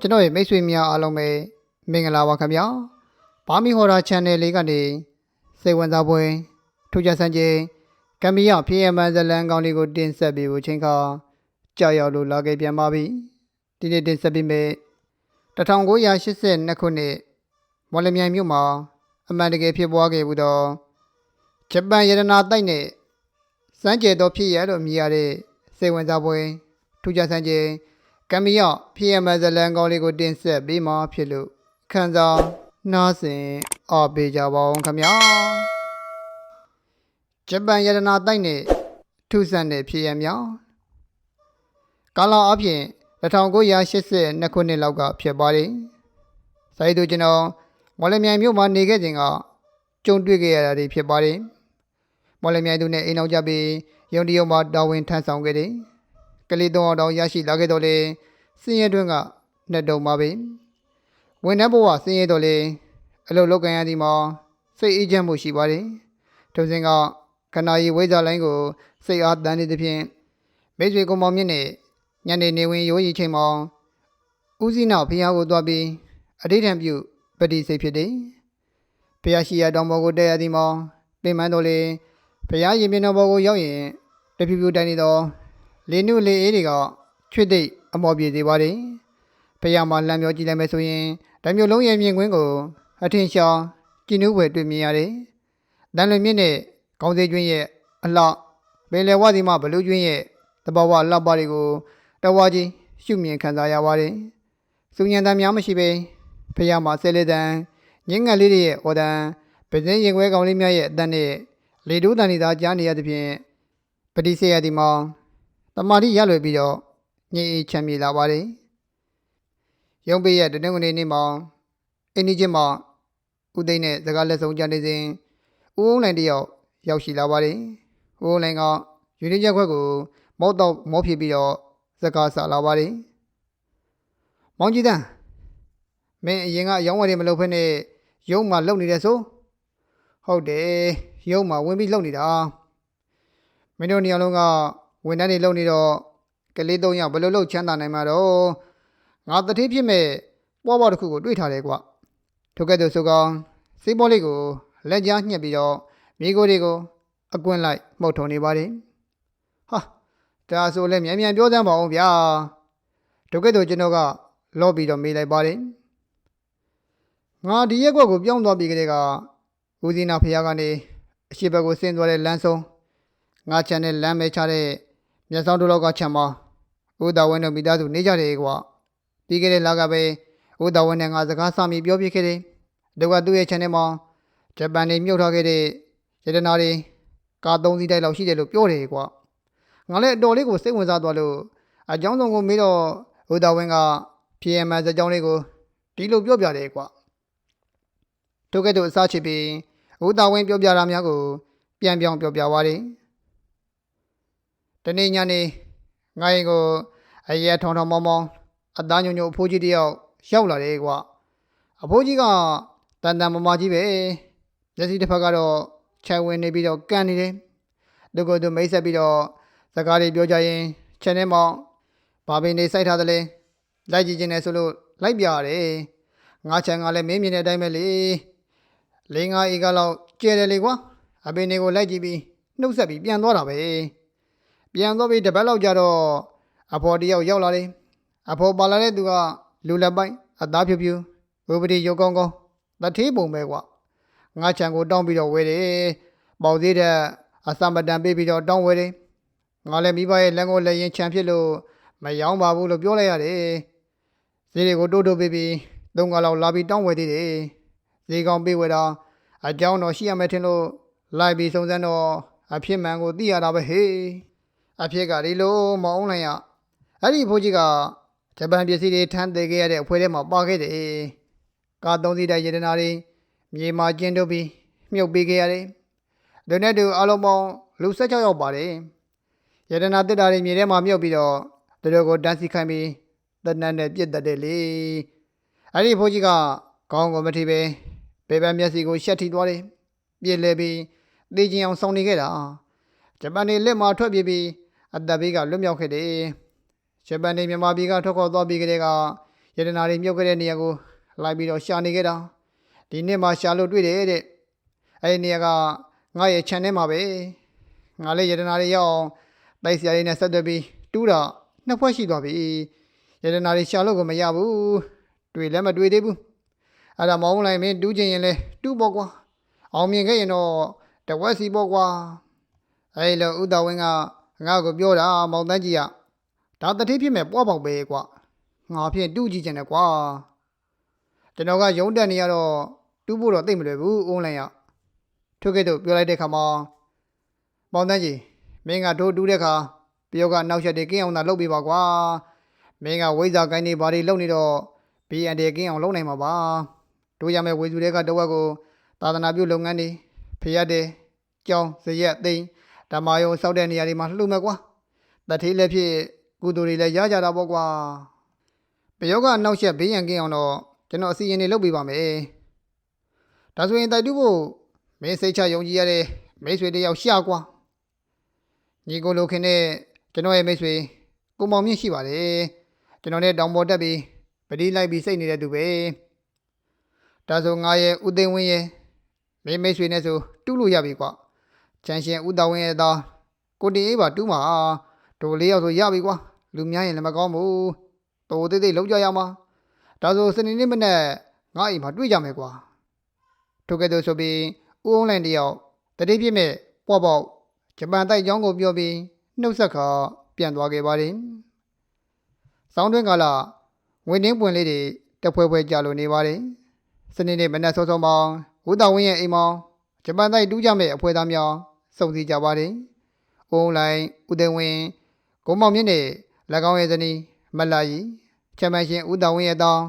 ကျွန်တော်ရဲ့မိတ်ဆွေများအားလုံးပဲမင်္ဂလာပါခင်ဗျာဘာမီဟော်ရာ channel လေးကနေစိတ်ဝင်စားပွဲထူးခြားစံချိန်ကမ်မီယာ PMN ဇလန်ကောင်းလေးကိုတင်ဆက်ပေးဖို့ချိန်ခါကြောက်ရောက်လို့လာခဲ့ပြန်ပါပြီဒီနေ့တင်ဆက်ပေးမယ်1982ခုနှစ်မော်လမြိုင်မြို့မှာအမှန်တကယ်ဖြစ်ပွားခဲ့ဘူးတော့ဂျပန်ရတနာတိုက်နဲ့စမ်းကြဲသောဖြစ်ရလို့မြည်ရတဲ့စိတ်ဝင်စားပွဲထူးခြားစံချိန် ကမ်မီယော PM ဇလန်ကောင်းလေးကိုတင်ဆက်ပေးမှာဖြစ်လို့ခန်းစားနားဆင်အားပေးကြပါအောင်ခင်ဗျာဂျပန်ရတနာတိုက်နဲ့ထူးဆန်းတဲ့ဖြစ်ရမြောင်းကာလအပြင်1982ခုနှစ်လောက်ကဖြစ်ပါတယ်။ဆိုင်သူကျွန်တော်မော်လမြိုင်မြို့မှာနေခဲ့ချိန်ကကြုံတွေ့ခဲ့ရတာတွေဖြစ်ပါတယ်။မော်လမြိုင်သူနဲ့အိမ်အောင်ကြပြီးရုံတရုံမှာတာဝန်ထမ်းဆောင်ခဲ့တယ်။ ကလေးသုံးအောင်တောင်ရရှိလာခဲ့တော့လေစင်းရဲတွင်းကနှစ်တုံပါပဲဝန်ထမ်းဘဝစင်းရဲတော့လေအလုပ်လုပ်ကန်ရသည်မှာစိတ်အေးချမ်းမှုရှိပါတယ်ထိုစဉ်ကခဏရီဝိဇ္ဇာလိုင်းကိုစိတ်အားတန်နေသဖြင့်မိတ်ဆွေကောင်မောင်မြင့်နဲ့ညနေနေဝင်ရိုးရီချိန်မှာဦးစီးနောက်ဖះကိုသွားပြီးအဋိဌံပြုပฏิစိတ်ဖြစ်တယ်ဖះရှိရတောင်ပေါ်ကိုတက်ရသည်မှာပင်မတော်လေဖះရင်ပြင်တော်ပေါ်ကိုရောက်ရင်တဖြူဖြူတိုင်းနေတော့ လေနုလေအေးတွေကချွတ်သိပ်အမော်ပြေသေးပါတယ်။ဖယားမှာလမ်းပြောကြည့်လိုက်မယ်ဆိုရင်ဓာမျိုးလုံးရဲ့မြင်ကွင်းကိုအထင်ရှားကြည်နူးွယ်တွေ့မြင်ရတယ်။တန်လွင်မြင့်နဲ့ကောင်းစေးကျွင်းရဲ့အလှပင်လယ်ဝစီမဘလူးကျွင်းရဲ့တဘာဝလှပတွေကိုတဝါကြီးရှုမြင်ခံစားရပါတယ်။စူညံတမ်းများမရှိပဲဖယားမှာဆဲလေတန်ငင်းငယ်လေးတွေရဲ့အော်တန်ပဇင်းရင်ခွဲကောင်လေးများရဲ့အတန်နဲ့လေတိုးတန်တွေသာကြားနေရသဖြင့်ပတိစေရသည်မှာ တမာတိရလွယ်ပြီးတော့ညင်အေးချမ်းမြေလာပါတယ်။ရုံးပေးရဲ့တနင်္ဂနွေနေ့မှာအင်းဒီချင်းမှာဦးသိန်းနဲ့စကားလက်ဆောင်ကြနေစဉ်ဦးအောင်နိုင်တယောက်ရောက်ရှိလာပါတယ်။ဦးအောင်နိုင်ကယူနီချက်ခွက်ကိုမောက်တော့မောဖြစ်ပြီးတော့စကားဆလာပါတယ်။မောင်ကြီးတန်းမင်းအရင်ကအယောင်းဝယ်တွေမလုပ်ဖ ೇನೆ ရုံးမှာလုံနေတယ်ဆိုဟုတ်တယ်ရုံးမှာဝင်ပြီးလုံနေတာမင်းတို့နေရာလုံးက ဝန်ထမ်းတွေလုံနေတော့ကလေးသုံးယောက်ဘယ်လိုလုပ်ချမ်းသာနိုင်မှာတော့ငါတတိဖြစ်မဲ့ပွားပွားတစ်ခုကိုတွေ့ထားတယ်ကွာထိုကဲ့သို့ဆိုကောင်စေးဘောလေးကိုလက်ကြားညှက်ပြီးတော့မိကိုတွေကိုအကွင်းလိုက်မှုတ်ထုံနေပါတယ်ဟာဒါဆိုလည်းမြန်မြန်ပြောစမ်းပါအောင်ဗျာထိုကဲ့သို့ကျွန်တော်ကလော့ပြီးတော့မေးလိုက်ပါတယ်ငါဒီရက်ကွက်ကိုပြောင်းသွားပြီးကလေးကဦးစီနာဖះကနေအရှိဘက်ကိုဆင်းသွားတဲ့လမ်းဆုံးငါချန်တဲ့လမ်းမဲချတဲ့ မျက်စောင်းတို့လောက်ကချမ်းပါဦးတော်ဝင်းတို့မိသားစုနေကြတယ်ကွာပြီးခဲ့တဲ့လကပဲဦးတော်ဝင်းနဲ့ငါစကားစမိပြောပြခဲ့တယ်သူကသူ့ရဲ့ channel မှာဂျပန်နေမြုပ်ထားခဲ့တဲ့ရတနာတွေကားသုံးစီးတိုက်လောက်ရှိတယ်လို့ပြောတယ်ကွာငါလည်းအတော်လေးကိုစိတ်ဝင်စားသွားလို့အကြောင်းစုံကိုမေးတော့ဦးတော်ဝင်းက PMS အကြောင်းလေးကိုဒီလိုပြောပြတယ်ကွာတို့ကဲ့သို့အစားချစ်ပြီးဦးတော်ဝင်းပြောပြတာများကိုပြန်ပြောင်းပြောပြသွားတယ် တနေ့ညနေငါရင်ကိုအရဲထောင်ထောင်မောင်းမောင်းအသားညုံညုံအဖိုးကြီးတယောက်ရောက်လာတယ်ကွာအဖိုးကြီးကတန်တန်မမကြီးပဲမျက်စိတစ်ဖက်ကတော့ခြံဝင်နေပြီးတော့ကန်နေတယ်သူကသူမိတ်ဆက်ပြီးတော့စကားတွေပြောကြရင်ခြံထဲမှာဘာပင်နေစိုက်ထားသလဲလိုက်ကြည့်ခြင်းနဲ့ဆိုလို့လိုက်ပြရတယ်ငါခြံကလည်းမင်းမြင်တဲ့အတိုင်းပဲလေလေးငါးဧကလောက်ကျဲတယ်လေကွာအပင်တွေကိုလိုက်ကြည့်ပြီးနှုတ်ဆက်ပြီးပြန်သွားတာပဲ ပြန်တော့ပြီးတပတ်လောက်ကြတော့အဖော်တယောက်ရောက်လာတယ်အဖော်ပါလာတဲ့သူကလူလက်ပိုင်းအသားဖြူဖြူဝိပတိရုပ်ကောင်းကောင်းတထေးပုံပဲကွာငါချံကိုတောင်းပြီးတော့ဝဲတယ်ပေါသေးတဲ့အစမတန်ပေးပြီးတော့တောင်းဝဲတယ်ငါလည်းမိဘရဲ့လက်ကိုလက်ရင်ချံဖြစ်လို့မယောင်းပါဘူးလို့ပြောလိုက်ရတယ်ဈေးတွေကိုတိုးတိုးပေးပြီးသုံးကလောက်လာပြီးတောင်းဝဲသေးတယ်ဈေးကောင်ပေးဝဲတာအကြောင်းတော့ရှိရမယ်ထင်လို့လိုက်ပြီးစုံစမ်းတော့အဖြစ်မှန်ကိုသိရတာပဲဟေး အဖြစ်ကဒီလိုမအောင်လိုက်ရအဲ့ဒီဖိုးကြီးကဂျပန်ပစ္စည်းတွေထမ်းသေးခဲ့ရတဲ့အဖွဲထဲမှာပါခဲ့တယ်ကာသုံးစီးတဲ့ရေတနာတွေမြေမှာကျင်းထုတ်ပြီးမြုပ်ပေးခဲ့ရတယ်ဒုနဲ့တူအလုံးပေါင်းလူ16ယောက်ပါတယ်ရေတနာတစ်တာတွေမြေထဲမှာမြုပ်ပြီးတော့သူတို့ကိုတန်းစီခိုင်းပြီးတနတ်နဲ့ပြစ်တတ်တယ်လေအဲ့ဒီဖိုးကြီးကကောင်းကိုမထီပဲပေပန်းမျက်စိကိုရှက်ထိသွားတယ်ပြစ်လဲပြီးသေခြင်းအောင်စောင်းနေခဲ့တာဂျပန်တွေလက်မှာထွက်ပြေးပြီး အသက်ဘေးကလွတ်မြောက်ခဲ့တယ်။ဂျပန်နေမြန်မာပြည်ကထွက်ခွာသွားပြီးကလေးကယတနာတွေမြုပ်ခဲ့တဲ့နေရာကိုလိုက်ပြီးတော့ရှာနေခဲ့တာဒီနေ့မှရှာလို့တွေ့တယ်တဲ့အဲ့ဒီနေရာကငါရဲ့ခြံထဲမှာပဲငါလည်းယတနာတွေရောက်အောင်တိုက်စရာတွေနဲ့ဆက်သွယ်ပြီးတူးတာနှစ်ဖွဲ့ရှိသွားပြီယတနာတွေရှာလို့ကိုမရဘူးတွေ့လည်းမတွေ့သေးဘူးအဲ့ဒါမောင်းလိုက်မင်းတူးချင်ရင်လဲတူးပေါ့ကွာအောင်မြင်ခဲ့ရင်တော့တဝက်စီပေါ့ကွာအဲ့လိုဥတော်ဝင်းက ငါ့ကိုပြောတာမောင်တန်းကြီးကဒါတတိဖြစ်မဲ့ပွားပေါက်ပဲကွာငါဖြင့်တူးကြည့်ချင်တယ်ကွာကျွန်တော်ကယုံတက်နေရတော့တူးဖို့တော့သိမ့်မလွယ်ဘူးအွန်လိုင်းရထို့ကဲ့သို့ပြောလိုက်တဲ့ခါမှာမောင်တန်းကြီးမင်းကတို့တူးတဲ့ခါပြောကနောက်ချက်တွေကင်းအောင်သာလုပ်ပေးပါကွာမင်းကဝိဇ္ဇာကိုင်းနေဘာတွေလုပ်နေတော့ BND ကင်းအောင်လုပ်နိုင်မှာပါတို့ရမယ့်ဝေစုတွေကတဝက်ကိုသာသနာပြုလုပ်ငန်းတွေဖျက်တယ်ကြောင်းဇရက်သိန်း ဓမ္မယုံစောက်တဲ့နေရာတွေမှာလှူမယ်ကွာတတိလည်းဖြစ်ကုသိုလ်တွေလည်းရကြတာပေါ့ကွာပယောဂနောက်ချက်ဘေးရန်ကင်းအောင်တော့ကျွန်တော်အစီအရင်တွေလုပ်ပေးပါမယ်ဒါဆိုရင်တိုက်တူဖို့မင်းစိတ်ချယုံကြည်ရတဲ့မိတ်ဆွေတယောက်ရှာကွာညီကိုလိုခင်နဲ့ကျွန်တော်ရဲ့မိတ်ဆွေကိုမောင်မြင့်ရှိပါတယ်ကျွန်တော်နဲ့တောင်ပေါ်တက်ပြီးပတိလိုက်ပြီးစိတ်နေတဲ့သူပဲဒါဆိုငါရဲ့ဥသိမ်းဝင်းရဲ့မိမိတ်ဆွေနဲ့ဆိုတူးလို့ရပြီကွာ ချန်ရှင်ဥတော်ဝင်းရဲ့သားကိုတင်အေးပါတူးမှာတို့လေးယောက်ဆိုရပြီကွာလူများရင်လည်းမကောင်းဘူးတိုးသေးသေးလုံးကြရမှာဒါဆိုစနေနေ့မနေ့ငါအိမ်မှာတွေ့ကြမယ်ကွာထို့ကဲ့သို့ဆိုပြီးဥအောင်လိုင်းတယောက်တတိပြည့်မဲ့ပေါ့ပေါ့ဂျပန်တိုက်ကြောင်းကိုပြောပြီးနှုတ်ဆက်ခါပြန်သွားခဲ့ပါတယ်စောင်းတွင်းကာလဝင်းတင်းပွင့်လေးတွေတက်ဖွဲဖွဲကြလို့နေပါတယ်။စနေနေ့မနက်စောစောမှဝူတော်ဝင်းရဲ့အိမ်မောင်ဂျပန်တိုက်တူးကြမဲ့အဖွဲသားများ စုံစည်းကြပါတယ်။အုံလိုက်ဦးသိန်းဝင်းကိုမောင်မြင့်နဲ့၎င်းရဲ့ဇနီးမလာရီချမ်းမရှင်ဦးတော်ဝင်းရဲ့တောင်း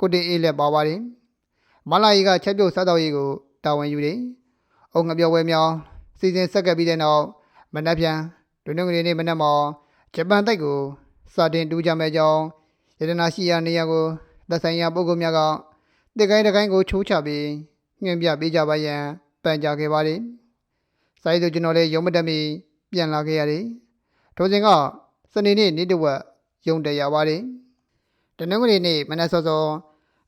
ကိုတင်အေးလည်းပါပါတယ်။မလာရီကချက်ပြုတ်စားတော်ရီကိုတာဝန်ယူတယ်။အုံငပြောဝဲမြောင်းစီစဉ်ဆက်ကပ်ပြီးတဲ့နောက်မနက်ဖြန်ဒုနုငရီနေ့မနက်မှာဂျပန်တိုက်ကိုစတင်တူးကြမဲ့ကြောင်းယတနာရှိရာနေရာကိုသက်ဆိုင်ရာပုဂ္ဂိုလ်များကတစ်ကိုင်းတစ်ကိုင်းကိုချိုးချပြီးညွှန်ပြပေးကြပါရန်ပန်ကြားခဲ့ပါတယ်။ စာရေးသူကျွန်တော်လည်းရုံမတက်မီပြန်လာခဲ့ရတယ်။ထိုစဉ်ကစနေနေ့နေ့တစ်ဝက်ရုံတက်ရပါတယ်။တနင်္ဂနွေနေ့မနက်စောစော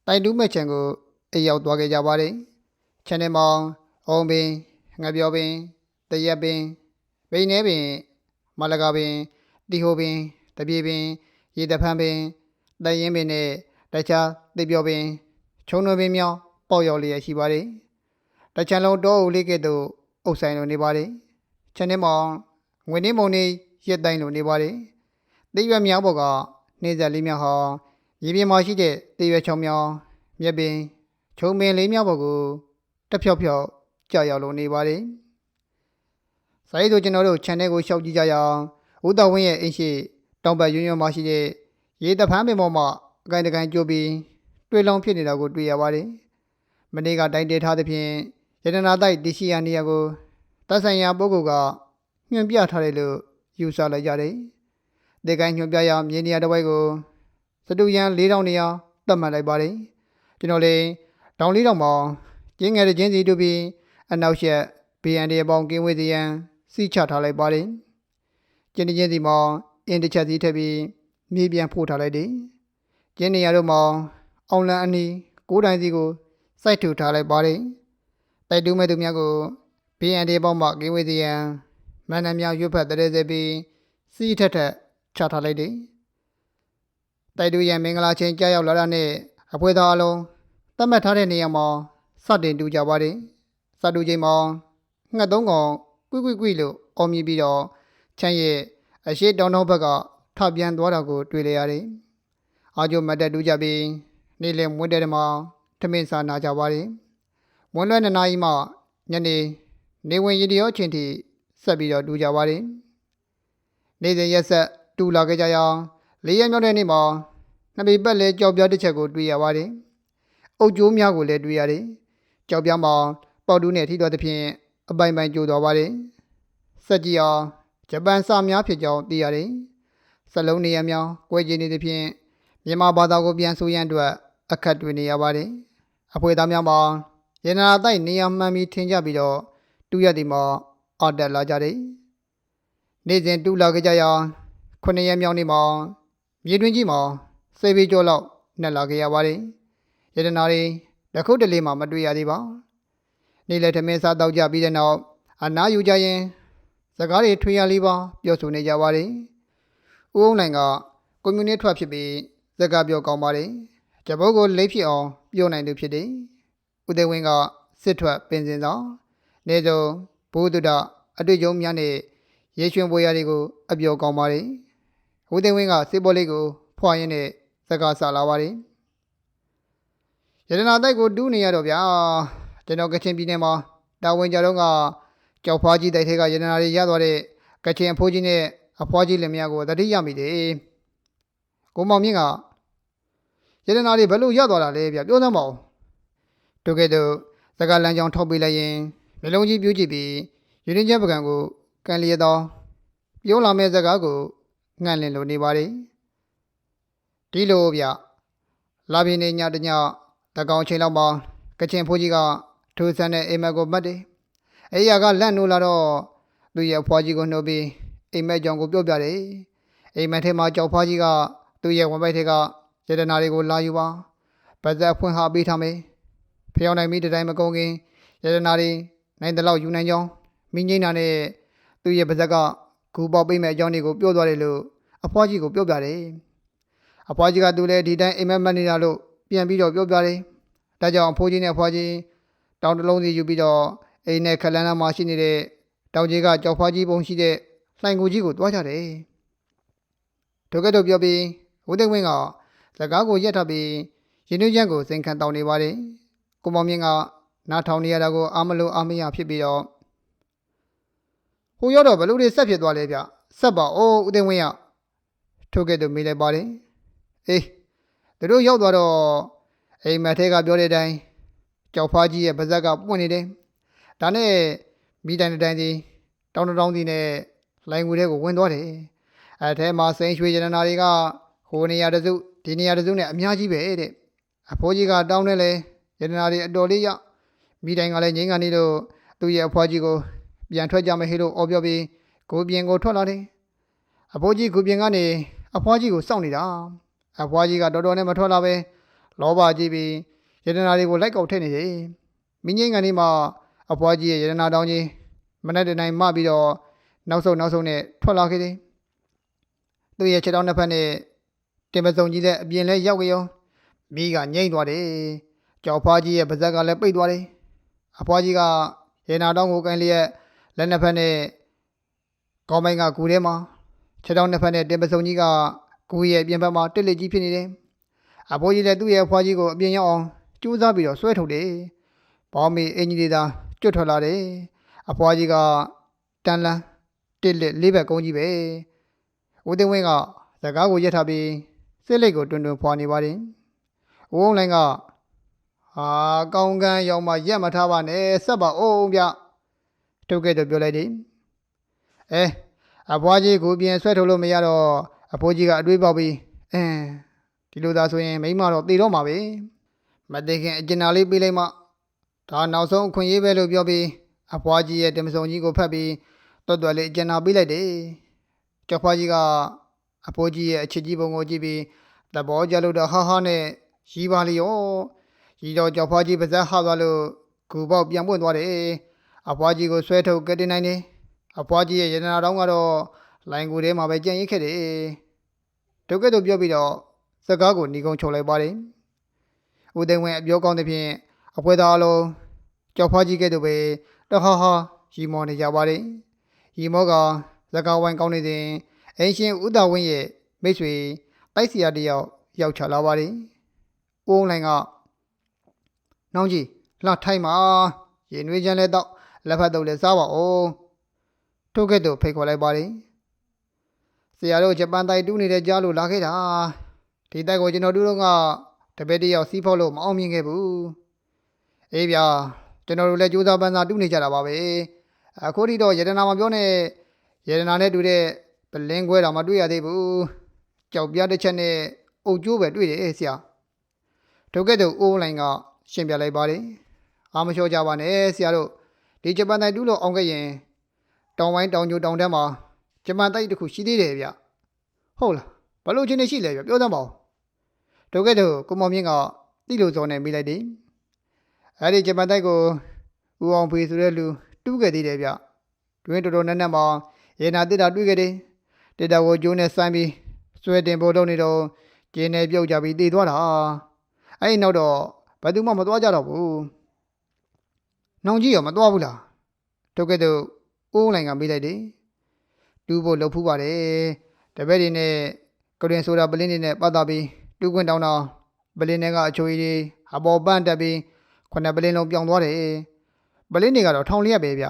တိုက်တူးမဲ့ချံကိုအိပ်ရောက်သွားခဲ့ကြပါတယ်။ခြံထဲမှာအုံပင်ငပြောပင်တရက်ပင်ဘိန်းနေပင်မလကပင်တီဟိုပင်တပြေပင်ရေတဖန်ပင်တရင်ပင်နဲ့တခြားသိပြောပင်ခြုံနှွေပင်မြောင်းပေါက်ရောက်လျက်ရှိပါတယ်။တချံလုံးတောအုပ်လေးကဲ့သို့ အုပ်ဆိုင်လိုနေပါတယ်။ခြံထဲမှာငွေနှင်းမုံနေရက်တိုင်းလိုနေပါတယ်။သိရွက်မြောင်းပေါ်ကနှင်းဆက်လေးမြောင်းဟာရေပြင်မှာရှိတဲ့သိရွက်ချုံမြောင်းမြက်ပင်ခြုံပင်လေးမြောင်းပေါ်ကိုတက်ဖြောက်ဖြောက်ကြောက်ရောက်လိုနေပါတယ်။စာရေးဆိုကျွန်တော်တို့ခြံထဲကိုရှောက်ကြည့်ကြရအောင်ဦးတော်ဝင်းရဲ့အင်းရှိတောင်ဘက်ရွံ့ရွံ့မှရှိတဲ့ရေတဖန်းပင်ပေါ်မှာအကိုင်တကိုင်ကြိုးပြီးတွေ့လောင်ဖြစ်နေတာကိုတွေ့ရပါတယ်။မနေ့ကတိုင်တဲထားသဖြင့် ရတနာတိုက်တရှိယာနေရာကိုတပ်ဆိုင်ရာပုဂ္ဂိုလ်ကညွှန်ပြထားတယ်လို့ယူဆလိုက်ကြတယ်။ဒီကိုင်ညွှန်ပြရာမြေနေရာတစ်ဝိုက်ကိုစတူရန်၄000နေရာတတ်မှတ်လိုက်ပါတယ်။ကျွန်တော်လည်းတောင်လေးတောင်မှာကျင်းငယ်တဲ့ချင်းစီတူပြီးအနောက်ရှက် BND အပေါင်းကင်းဝေးစီရန်စီချထားလိုက်ပါတယ်။ကျင်းချင်းစီမှာအင်းတစ်ချက်စီထည့်ပြီးမြေပြန်ဖို့ထားလိုက်တယ်။ကျင်းနေရတော့မှအောင်လန်အနီးကိုးတိုင်စီကိုစိုက်ထူထားလိုက်ပါတယ်။ တိုက်တူးမဲ့သူများကို BND ပေါင်းမှကင်းဝေးစီရန်မန္တများရွတ်ဖက်တရဲစေပြီးစီးထက်ထက်ချထားလိုက်တယ်။တိုက်တူးရန်မင်္ဂလာချင်းကြားရောက်လာတာနဲ့အဖွဲသားအလုံးသတ်မှတ်ထားတဲ့နေရာမှာစတင်တူကြပါတယ်။စတူချိန်မှာငှက်သုံးကောင်ကွိကွိကွိလို့အော်မြည်ပြီးတော့ချမ်းရဲ့အရှိတောင်တောင်ဘက်ကထပြန်သွားတာကိုတွေ့လေရတယ်။အာကျိုမတ်တက်တူးကြပြီးနေ့လယ်မွေးတဲ့မှာထမင်းစားနာကြပါတယ်။ မွန်းလွဲနှစ်နာရီမှညနေနေဝင်ရည်ရောချင်းထိဆက်ပြီးတော့တူးကြပါတယ်။နေ့စဉ်ရက်ဆက်တူလာခဲ့ကြရအောင်လေးရက်မြောက်တဲ့နေ့မှာနှစ်ပေပတ်လဲကြောက်ပြားတစ်ချက်ကိုတွေ့ရပါတယ်။အုတ်ကျိုးများကိုလည်းတွေ့ရတယ်။ကြောက်ပြားမှာပေါတူးနဲ့ထိတော်သဖြင့်အပိုင်ပိုင်ကျိုးသွားပါတယ်။ဆက်ကြည့်အောင်ဂျပန်စာများဖြစ်ကြောင်းသိရတယ်။စလုံးနေရများကွဲကျင်နေသဖြင့်မြန်မာဘာသာကိုပြန်ဆိုရန်အတွက်အခက်တွေ့နေရပါတယ်။အဖွဲသားများမှာ ရနာတိုက်နေရာမှန်ပြီးထင်ကြပြီးတော့တူရသည်မှာအော်တက်လာကြတယ်။နေ့စဉ်တူလာကြကြရာခုနှစ်ရက်မြောက်နေ့မှာမြေတွင်းကြီးမှာစေဘေးကျော်လောက်နှက်လာခဲ့ရပါတယ်ယတနာတွေတစ်ခုတလေမှမတွေ့ရသေးပါနေ့လည်းထမင်းစားတော့ကြပြီးတဲ့နောက်အနားယူကြရင်စကားတွေထွေရလေးပါပြောဆိုနေကြပါတယ်ဦးအောင်နိုင်ကကွန်မြူနတီထွက်ဖြစ်ပြီးစကားပြောကောင်းပါတယ်ဂျပုတ်ကိုလိမ့်ဖြစ်အောင်ပြောနိုင်သူဖြစ်တယ် ဦးသေးဝင်းကစစ်ထွက်ပင်စင်ဆောင်နေစုံဘုဒ္ဓတအတွေ့အကြုံများနဲ့ရေရွှင်ပွဲရတွေကိုအပြောကောင်းပါတယ်ဦးသေးဝင်းကစစ်ဘောလေးကိုဖွာရင်းနဲ့စကားဆလာပါတယ်ရတနာတိုက်ကိုတူးနေရတော့ဗျာကျွန်တော်ကချင်ပြည်နယ်မှာတာဝန်ကြတော့ကကြောက်ဖွားကြီးတိုက်ထဲကရတနာတွေရသွားတဲ့ကချင်အဖိုးကြီးနဲ့အဖွားကြီးလင်မယားကိုတတိယမိတယ်ကိုမောင်မြင့်ကရတနာတွေဘယ်လိုရသွားတာလဲဗျပြောသမ်းပါဦး တို့ကဲ့သို့စကားလမ်းကြောင်းထောက်ပေးလိုက်ရင်မျိုးလုံးကြီးပြူးကြည့်ပြီးယူရင်းချက်ပကံကိုကန်လျက်သောပြောလာမဲ့စကားကိုငန့်လင်လိုနေပါလေဒီလိုဗျလာပြင်းနေညတညတကောင်ချိန်လောက်မှာကချင်ဖိုးကြီးကထိုးဆန်းတဲ့အိမ်မက်ကိုမှတ်တယ်အဲ့ရကလန့်နိုးလာတော့သူ့ရဲ့ဖွားကြီးကိုနှုတ်ပြီးအိမ်မက်ကြောင်ကိုပြောပြတယ်အိမ်မက်ထဲမှာကြောက်ဖွားကြီးကသူ့ရဲ့ဝန်ပိုက်ထဲကရတနာတွေကိုလာယူပါပါဇက်ဖွင့်ဟာပေးထားမယ် ဖျောင်းနိုင်ပြီးတတိုင်းမကုန်ခင်ရတနာတွေနိုင်တဲ့လောက်ယူနိုင်ကြောင်းမိငိမ့်နာနဲ့သူ့ရဲ့ပါဇက်ကဂူပေါက်ပေးမဲ့အကြောင်းတွေကိုပြောသွားတယ်လို့အဖွားကြီးကိုပြောပြတယ်အဖွားကြီးကသူလည်းဒီတိုင်းအိမ်မက်မက်နေတာလို့ပြန်ပြီးတော့ပြောပြတယ်ဒါကြောင့်အဖိုးကြီးနဲ့အဖွားကြီးတောင်တလုံးစီယူပြီးတော့အိမ်နဲ့ခလန်းနာမှာရှိနေတဲ့တောင်ကြီးကကြောက်ဖွားကြီးပုံရှိတဲ့လှိုင်ကိုကြီးကိုတွားကြတယ်ဒုက္ကတို့ပြောပြီးဦးသိန်းဝင်းကစကားကိုရက်ထပ်ပြီးရင်းနှီးချမ်းကိုစိန်ခံတောင်းနေပါတယ် ကိုမောင်မြင့်ကနားထောင်နေရတာကိုအာမလို့အာမရဖြစ်ပြီးတော့ဟိုရောက်တော့ဘလို့တွေဆက်ဖြစ်သွားလဲဗျဆက်ပါအိုးဦးသိန်းဝင်းရထို့ကဲ့သို့မေးလိုက်ပါတယ်အေးသူတို့ရောက်သွားတော့အိမ်မက်ထဲကပြောတဲ့အတိုင်းကြောက်ဖားကြီးရဲ့ပါဇက်ကပွင့်နေတယ်ဒါနဲ့မိတိုင်တိုင်စီတောင်းတောင်းစီနဲ့လိုင်းငွေထဲကိုဝင်သွားတယ်အဲထဲမှာစိန်ရွှေရတနာတွေကဟိုနေရာတစ်စုဒီနေရာတစ်စုနဲ့အများကြီးပဲတဲ့အဖိုးကြီးကတောင်းနေလေ ရတနာတွေအတော်လေးရမိတိုင်ကလည်းငိမ့်ကနေတော့သူ့ရဲ့အဖွားကြီးကိုပြန်ထွက်ကြမယ်ဟေးလို့အော်ပြောပြီးကိုပြင်ကိုထွက်လာတယ်အဖိုးကြီးကိုပြင်ကနေအဖွားကြီးကိုစောင့်နေတာအဖွားကြီးကတော်တော်နဲ့မထွက်လာပဲလောဘကြီးပြီးရတနာတွေကိုလိုက်ကောက်ထည့်နေတယ်မိငိမ့်ကနေမှအဖွားကြီးရဲ့ရတနာတောင်းကြီးမနေ့တနေ့မှပြီးတော့နောက်ဆုံးနောက်ဆုံးနဲ့ထွက်လာခဲ့တယ်သူ့ရဲ့ခြေထောက်နှစ်ဖက်နဲ့တင်ပစုံကြီးတဲ့အပြင်လဲရောက်ကြရောမိကငိမ့်သွားတယ် ကြောက်ဖွားကြီးရဲ့ပါဇက်ကလည်းပိတ်သွားတယ်အဖွားကြီးကရေနာတောင်းကိုကန်လျက်လက်နှစ်ဖက်နဲ့ကောင်းမိုင်းကကူထဲမှာခြေထောက်နှစ်ဖက်နဲ့တင်ပစုံကြီးကကူရဲ့အပြင်ဘက်မှာတစ်လက်ကြီးဖြစ်နေတယ်အဖိုးကြီးလည်းသူ့ရဲ့အဖွားကြီးကိုအပြင်ရောက်အောင်ကြိုးစားပြီးတော့ဆွဲထုတ်တယ်ဘောင်းမီအင်ကြီးလေးသာကျွတ်ထွက်လာတယ်အဖွားကြီးကတန်လန်းတစ်လက်လေးဘက်ကုန်းကြီးပဲဦးသိန်းဝင်းကစကားကိုရက်ထားပြီးစစ်လက်ကိုတွင်တွင်ဖွာနေပါတယ်ဦးအောင်လိုင်းက ဟာကောင်းကန်းရောက်မှရက်မထားပါနဲ့ဆက်ပါအောင်ဗျထုတ်ခဲ့တော့ပြောလိုက်တယ်အဲအဖွားကြီးကိုပြင်ဆွဲထုတ်လို့မရတော့အဖိုးကြီးကအတွေးပေါက်ပြီးအင်းဒီလိုသာဆိုရင်မိမတော့တည်တော့မှာပဲမတည်ခင်အကျဉ်းသားလေးပေးလိုက်မှဒါနောက်ဆုံးအခွင့်အရေးပဲလို့ပြောပြီးအဖွားကြီးရဲ့တင်မစုံကြီးကိုဖတ်ပြီးတွတ်တွတ်လေးအကျဉ်းသားပေးလိုက်တယ်ကျော်ဖွားကြီးကအဖိုးကြီးရဲ့အချစ်ကြီးပုံကိုကြည့်ပြီးသဘောကျလို့တော့ဟာဟာနဲ့ရီးပါလေ ရောရီတော့ကျော်ဖွားကြီးပါဇက်ဟသွားလို့ဂူပေါက်ပြန်ပွင့်သွားတယ်အဖွားကြီးကိုဆွဲထုတ်ကတင်နိုင်တယ်အဖွားကြီးရဲ့ရတနာတောင်းကတော့လိုင်ကူထဲမှာပဲကြံ့ရစ်ခဲ့တယ်ဒုက္ကတို့ပြောပြီးတော့စကားကိုညီကုန်းချုပ်လိုက်ပါတယ်ဦးသိန်းဝင်းအပြောကောင်းတဲ့ဖြင့်အဖွဲသားအလုံးကြောက်ဖွားကြီးကဲ့သို့ပဲတဟာဟာရီမောနေကြပါတယ်ရီမောကစကားဝိုင်းကောင်းနေစဉ်အင်းရှင်ဦးတာဝင်းရဲ့မိတ်ဆွေတိုက်စီရတယောက်ရောက်ချလာပါတယ်ဦးအောင်လိုင်က နောင်ကြီးလှထိုက်မှာရင်နွေးချမ်းလဲတော့လက်ဖက်တော့လဲစားပါဦးထို့ကဲ့သို့ဖိတ်ခေါ်လိုက်ပါတယ်ဆရာတို့ဂျပန်တိုက်တူးနေတဲ့ကြားလို့လာခဲ့တာဒီတိုက်ကိုကျွန်တော်တို့ကတပည့်တယောက်စီးဖောက်လို့မအောင်မြင်ခဲ့ဘူးအေးဗျာကျွန်တော်တို့လည်းကြိုးစားပန်းစားတူးနေကြတာပါပဲအခုထိတော့ယတနာမပြောနဲ့ယတနာနဲ့တူတဲ့ပလင်းခွဲတော်မတွေ့ရသေးဘူးကြောက်ပြတစ်ချက်နဲ့အုတ်ကျိုးပဲတွေ့တယ်ဆရာထိုကဲ့သို့အိုးလိုင်းက ရှင်းပြလိုက်ပါတယ်အာမလျှော့ကြပါနဲ့ဆရာတို့ဒီဂျပန်တိုက်တူးလို့အောင်ခဲ့ရင်တောင်ဝိုင်းတောင်ကျိုတောင်တက်မှာဂျပန်တိုက်တစ်ခုရှိသေးတယ်ဗျဟုတ်လားဘလို့ချင်းနေရှိလဲဗျပြောသမ်းပါဦးတို့ကဲ့သို့ကိုမောင်မြင့်ကတိလို့စောနေမိလိုက်တယ်အဲ့ဒီဂျပန်တိုက်ကိုဦးအောင်ဖေဆိုတဲ့လူတူးခဲ့သေးတယ်ဗျတွင်တော်တော်နဲ့နဲ့မှာရေနာတစ်တာတွေ့ခဲ့တယ်တစ်တာကိုကျိုးနဲ့ဆိုင်းပြီးဆွဲတင်ဖို့လုပ်နေတော့ကျင်းနေပြုတ်ကြပြီးတည်သွားတာအဲ့ဒီနောက်တော့ ဘယ်သူမှမသွားကြတော့ဘူးနောင်ကြီးရောမသွားဘူးလားတို့ကဲ့သို့ဦးလိုင်ကမေးလိုက်တယ်တူးဖို့လုပ်ဖူးပါတယ်တပည့်တွေနဲ့ကရင်ဆိုတာပလင်းတွေနဲ့ပတ်သက်ပြီးတူးခွင့်တောင်းတော့ပလင်းတွေကအချိုးကြီးအပေါ်ပန့်တက်ပြီးခုနှစ်ပလင်းလုံးပြောင်းသွားတယ်ပလင်းတွေကတော့ထောင်လျက်ပဲဗျ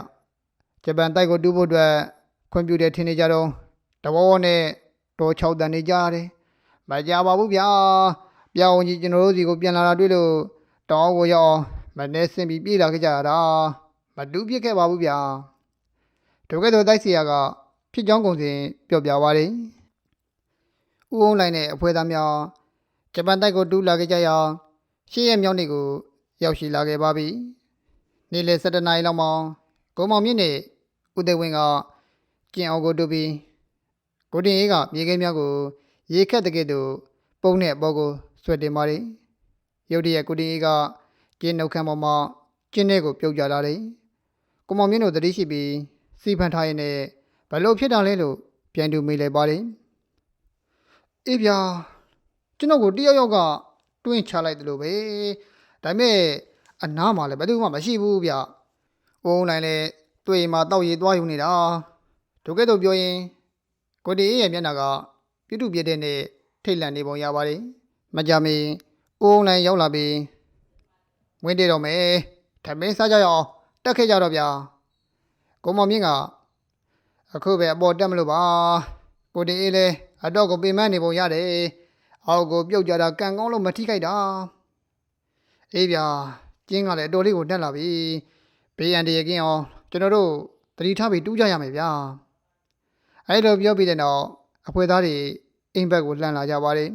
ဂျပန်တိုက်ကိုတူးဖို့အတွက်ခွင့်ပြုတယ်ထင်နေကြတော့တဘောဘောနဲ့တော်6တန်နေကြတယ်မကြပါဘူးဗျာပြောင်းကြီးကျွန်တော်တို့စီကိုပြန်လာတာတွေ့လို့ တောင်းကိုရောက်အောင်မနေစင်ပြီးပြေးလာခဲ့ကြတာမတူးပြစ်ခဲ့ပါဘူးဗျာဒုက္ခတော်တိုက်စီယာကဖြစ်ကြောင်းကုန်စဉ်ပြောပြပါတယ်ဥအောင်လိုက်နဲ့အဖွဲသားများဂျပန်တိုက်ကိုတူးလာခဲ့ကြရအောင်ရှေ့ရဲ့မြောင်းတွေကို ရောက်ရှိလာခဲ့ပါပြီနေ့လယ်7နာရီလောက်မှာကိုမောင်မြင့်နဲ့ဦးသိန်းဝင်းကကျင်အောင်ကိုတူပြီးကိုတင်အေးကမြေခဲများကို ရေခက်တဲ့ကဲ့သို့ပုံနဲ့အပေါ်ကိုဆွဲတင်ပါတယ် ရုတ်တရက်ကိုတင်အေးကကျင်းနှုတ်ခမ်းပေါ်မှာကျင်းတဲ့ကိုပြုတ်ကြလာတယ်ကိုမောင်မြင့်တို့သတိရှိပြီးစီဖန်ထားရင်လည်းဘလို့ဖြစ်တာလဲလို့ပြန်တူမေးလိုက်ပါတယ်အေးဗျာကျွန်တော်ကိုတယောက်ယောက်ကတွင်းချလိုက်တယ်လို့ပဲဒါပေမဲ့အနားမှာလည်းဘယ်သူမှမရှိဘူးဗျ။အုံးလိုက်လေတွေ့မှာတောက်ရည်သွားယူနေတာ။ဒုက္ကတို့ပြောရင်ကိုတီရဲ့မျက်နှာကပြတုပြတဲ့နဲ့ထိတ်လန့်နေပုံရပါတယ်။မကြမီ အုံးလိုက်ရောက်လာပြီးဝင်းတေတော့မယ်။ထမင်းစားကြရအောင်တက်ခဲ့ကြတော့ဗျာ။ကိုမောင်မြင့်ကအခုပဲအပေါ်တက်မလို့ပါ။ကိုတီအေးလည်းအတော့ကိုပင်မနေပုံရတယ်။အောက်ကိုပြုတ်ကြတာကန်ကောင်းလို့မထိခိုက်တာ။အေးဗျာကျင်းကလည်းအတော်လေးကိုတက်လာပြီဘေးရန်တရကင်းအောင်ကျွန်တော်တို့တတိထားပြီးတူးကြရမယ်ဗျာအဲ့လိုပြောပြီးတဲ့နောက်အဖွဲသားတွေအိမ်ဘက်ကိုလှမ်းလာကြပါတယ်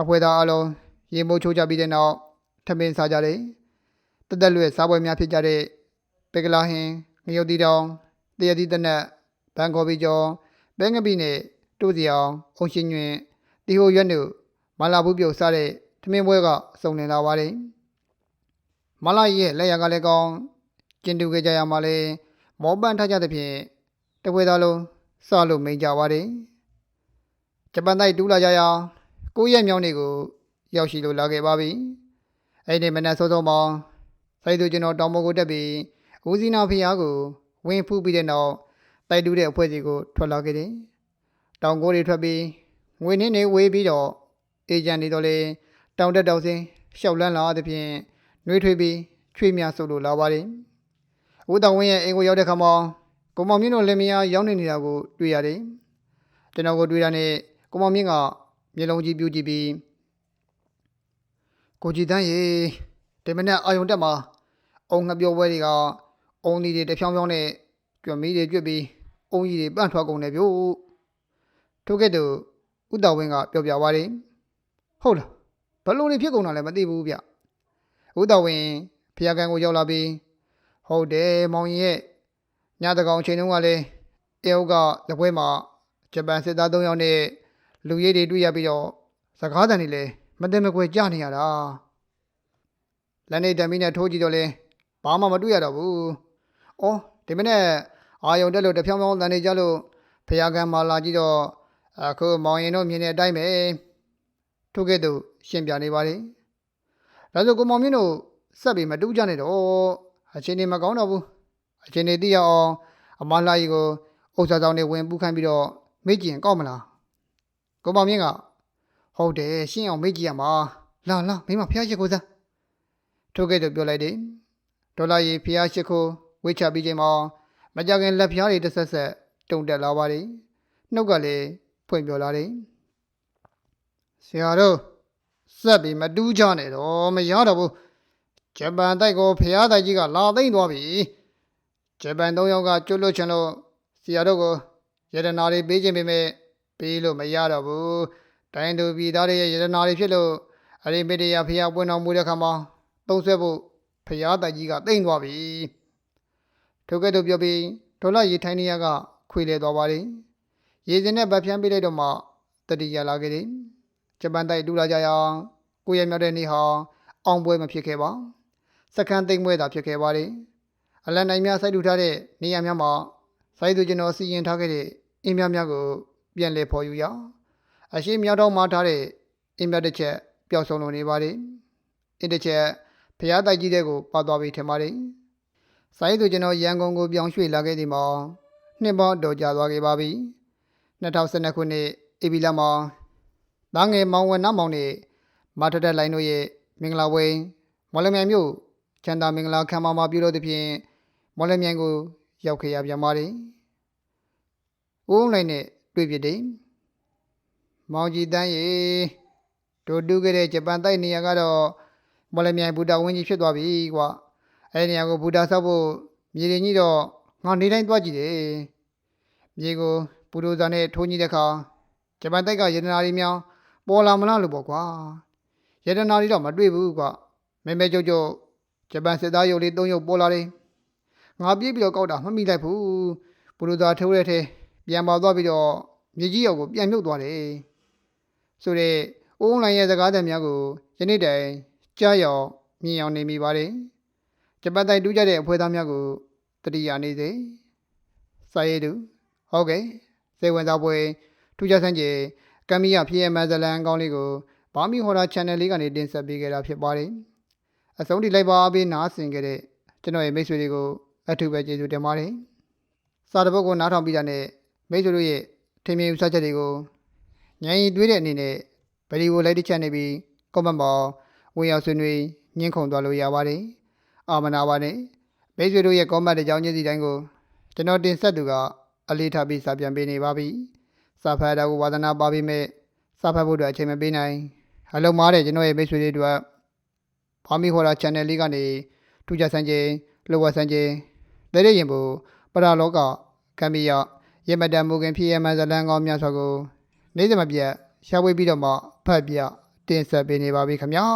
အဖွဲသားအလုံး ရေမိုးချိုးကြပြီးတဲ့နောက်ထမင်းစားကြတယ်တသက်လွဲ့စားပွဲများဖြစ်ကြတဲ့ပေကလာဟင်းငရုတ်တီတောင်တရတိတနက်ဘန်ကော်ဘီကျော်ဘဲငပိနဲ့တိုးစီအောင်အုံရှင်ညွင်တီဟိုရွက်တို့မလာဘူးပြုတ်စားတဲ့ထမင်းပွဲကစုံလင်လာပါတယ်မလာရဲ့လက်ရကလည်းကောင်းကျင်တူခဲ့ကြရမှာလဲမောပန်းထားကြသဖြင့်တပွဲသားလုံးစလို့မိန်ကြပါတယ်ဂျပန်တိုက်တူးလာကြရအောင်ကိုယ့်ရဲ့မြောင်းတွေကို ရောက်ရှိလို့လာခဲ့ပါပြီအဲ့ဒီမနက်စောစောမှာစိုက်သူကျွန်တော်တောင်ပေါ်ကိုတက်ပြီးဦးစီနာဖျားကိုဝင်းဖူးပြီးတဲ့နောက်တိုက်တူးတဲ့အဖွဲ့စီကိုထွက်လာခဲ့တယ်တောင်ကိုတွေထွက်ပြီးငွေနှင်းတွေဝေးပြီးတော့အေဂျင့်တွေတော့လေတောင်တက်တောင်စင်းရှောက်လန်းလာသဖြင့်နှွေးထွေးပြီးချွေးများဆုပ်လို့လာပါတယ်။ဦးတောင်ဝင်းရဲ့အိမ်ကိုရောက်တဲ့ခါမှာကိုမောင်မြင့်တို့လင်မယားရောက်နေနေတာကိုတွေ့ရတယ်။ကျွန်တော်ကိုတွေ့တာနဲ့ကိုမောင်မြင့်ကမျက်လုံးကြီးပြူးကြည့်ပြီး ကိုကြည်တန်းရေဒီမနေ့အာယုံတက်မှာအုံငပြောပွဲတွေကအုံဒီတွေတဖြောင်းဖြောင်းနဲ့ကြွမီးတွေကြွပြီးအုံကြီးတွေပန့်ထွက်ကုန်တယ်ဗျို့ထို့ကဲ့သို့ဦးတောင်ဝင်းကပြောပြသွားတယ်ဟုတ်လားဘလို့တွေဖြစ်ကုန်တာလဲမသိဘူးဗျဦးတော်ဝင်ဖျားကန်ကိုရောက်လာပြီးဟုတ်တယ်မောင်ရင်ရဲ့ညတကောင်ချိန်တုန်းကလည်းအဲဟုတ်ကလက်ပွဲမှာဂျပန်စစ်သား၃ယောက်နဲ့လူရည်တွေတွေ့ရပြီးတော့စကားတန်တွေလည်း မသိမကွယ်ကြနေရတာလက်နေတံမီနဲ့ထိုးကြည့်တော့လဲဘာမှမတွေ့ရတော့ဘူး။အော်ဒီမနေ့အာယုံတက်လို့တဖြောင်းဖြောင်းတန်နေကြလို့ဖျားကန်မှာလာကြည့်တော့အခုမောင်ရင်တို့မြင်တဲ့အတိုင်းပဲထို့ကဲ့သို့ရှင်းပြနေပါလေ။ဒါဆိုကိုမောင်မြင့်တို့ဆက်ပြီးမတူးကြနဲ့တော့အချင်းနေမကောင်းတော့ဘူးအချင်းနေသိရအောင်အမလာကြီးကိုဥစ္စာဆောင်နေဝင်ပူးခိုင်းပြီးတော့မေ့ကြည့်ရင်ကောက်မလားကိုမောင်မြင့်က ဟုတ်တယ်ရှင်းအောင်မေ့ကြည့်ရမှာလာလာမင်းမဖျားရှိခိုးစမ်းထို့ကဲ့သို့ပြောလိုက်တယ်ဒေါ်လာကြီးဖျားရှိခိုးဝေးချပြီးချိန်မှာမကြခင်လက်ဖျားတွေတစ်ဆက်ဆက်တုံတက်လာပါတယ်နှုတ်ကလည်းဖွင့်ပြောလာတယ်ဆရာတို့ဆက်ပြီးမတူးကြနဲ့တော့မရတော့ဘူးဂျပန်တိုက်ကိုဖျားတိုက်ကြီးကလာသိမ့်သွားပြီဂျပန်သုံးယောက်ကကျွတ်လွတ်ချင်လို့စီယာတို့ကိုရတနာတွေပေးခြင်းပေမဲ့ပေးလို့မရတော့ဘူး တိုင်းသူပြည်သားတွေရဲ့ရတနာတွေဖြစ်လို့အရိမေတ္တရာဖျားပွင့်တော်မူတဲ့ခါမှာသုံးဆွဲဖို့ဖျားတိုက်ကြီးကသိမ့်သွားပြီထိုကဲ့သို့ပြောပြီးဒေါ်လာရေထိုင်းနေရကခွေလေသွားပါလေရေစင်နဲ့ဗတ်ဖြန်းပေးလိုက်တော့မှတတိယလာခဲ့တယ်ဂျပန်တိုက်တူလာကြရအောင်ကိုရမြောက်တဲ့နေ့ဟာအောင်ပွဲမဖြစ်ခဲ့ပါစက္ကန့်သိမ့်ပွဲသာဖြစ်ခဲ့ပါတယ်အလန်နိုင်များစိုက်တူထားတဲ့နေရာများမှာစိုက်သူကျွန်တော်စီရင်ထားခဲ့တဲ့အင်းများများကိုပြန်လည်ဖော်ယူရအ ရှိမြောက်တော့မှာထားတဲ့အင်းများတစ်ချက်ပျောက်ဆုံးလို့နေပါတယ်အင်းတစ်ချက်ဖျားတိုက်ကြီးတဲ့ကိုပါသွားပြီထင်ပါတယ်စိုက်သူကျွန်တော်ရန်ကုန်ကိုပြောင်းရွှေ့လာခဲ့ဒီမှာနှစ်ပေါင်းတော်ကြာသွားခဲ့ပါပြီ2012ခုနှစ်ဧပြီလမှာသားငယ်မောင်ဝနမောင်နဲ့မထတက်လိုင်းတို့ရဲ့မင်္ဂလာပွဲမော်လမြိုင်မြို့ချမ်းသာမင်္ဂလာခမ်းမမှာပြုလုပ်သဖြင့်မော်လမြိုင်ကို ရောက်ခဲ့ရပြန်ပါတယ်။ဦးနိုင်နဲ့တွေ့ဖြစ်တယ်။ မောင်ကြီးတန်းရေတို့တူခဲ့တဲ့ဂျပန်တိုက်နေရာကတော့မော်လမြိုင်ဘူတာဝင်းကြီးဖြစ်သွားပြီကွာ။အဲဒီနေရာကိုဘူတာဆောက်ဖို့မြေရင်ကြီးတော့ငါနေတိုင်းသွားကြည့်တယ်။မြေကိုဘူဒိုဇာနဲ့ထိုးကြီးတဲ့အခါဂျပန်တိုက်ကရတနာရီများပေါ်လာမလားလို့ပေါ့ကွာရတနာတွေတော့မတွေ့ဘူးကွာမဲမဲကြုတ်ကြုတ်ဂျပန်စစ်သားရုပ်လေး၃ရုပ်ပေါ်လာတယ်ငါပြေးပြီးတော့ကောက်တာမမိလိုက်ဘူးဘလူသာထိုးရတဲ့ထဲပြန်ပါသွားပြီးတော့မြေကြီးရောက်ကိုပြန်မြုပ်သွားတယ် ဆိုတဲ့အိုးလိုင်းရဲ့စကားသံများကိုယနေ့တိုင်ကြားရောက်မြင်အောင်နေမိပါတယ်ဂျပန်တိုင်တူးကြတဲ့အဖွဲ့သားများကိုတတိယနေစေစာရေးသူဟုတ်ကဲ့စေဝင်စားပွဲထူးခြားဆန်းကျင်ကမ်မီယာဖြစ်ရမဇလန်အကောင်းလေးကိုဘာမီဟော်ရာ channel လေးကနေတင်ဆက်ပေးခဲ့တာဖြစ်ပါတယ်။အဆုံးထိလိုက်ပါပေးနားဆင်ခဲ့တဲ့ကျွန်တော်ရဲ့မိတ်ဆွေတွေကိုအထူးပဲကျေးဇူးတင်ပါတယ်။စာတစ်ပုဒ်ကိုနားထောင်ပြီးတာနဲ့မိတ်ဆွေတို့ရဲ့ထင်မြင်ဥစားချက်တွေကို ညံရီတွေးတဲ့အနေနဲ့ဗီဒီယိုလိုက်တစ်ချက်နေပြီး comment မှာဝင်ရောက်ဆွေးနွေးညှင်းခုန်သွားလို့ရပါတယ်။အာမနာပါနဲ့မိတ်ဆွေတို့ရဲ့ comment တွေကြောင်းချင်းစီတိုင်းကိုကျွန်တော်တင်ဆက်သူကအလေးထားပြီးစာပြန်ပေးနေပါပြီ။စာဖတ်တာကိုဝါသနာပါပြီးမဲ့စာဖတ်ဖို့အတွက်အချိန်မပေးနိုင်အလုံးမားတဲ့ကျွန်တော်ရဲ့မိတ်ဆွေတွေတို့ဘာမီဟော်ရာ channel လေးကနေထူးခြားဆန်းခြင်းလောဝဆန်းခြင်းတဲ့တဲ့ရင်ဘူပရာလောကကံမီယရေမတန်မူခင်ဖြစ်ရမှန်ဇလန်ကောင်းများစွာကို နေ့စဉ်မပြတ်ရှားဝေးပြီးတော့မှဖတ်ပြတင်ဆက်ပေးနေပါပြီခင်ဗျာ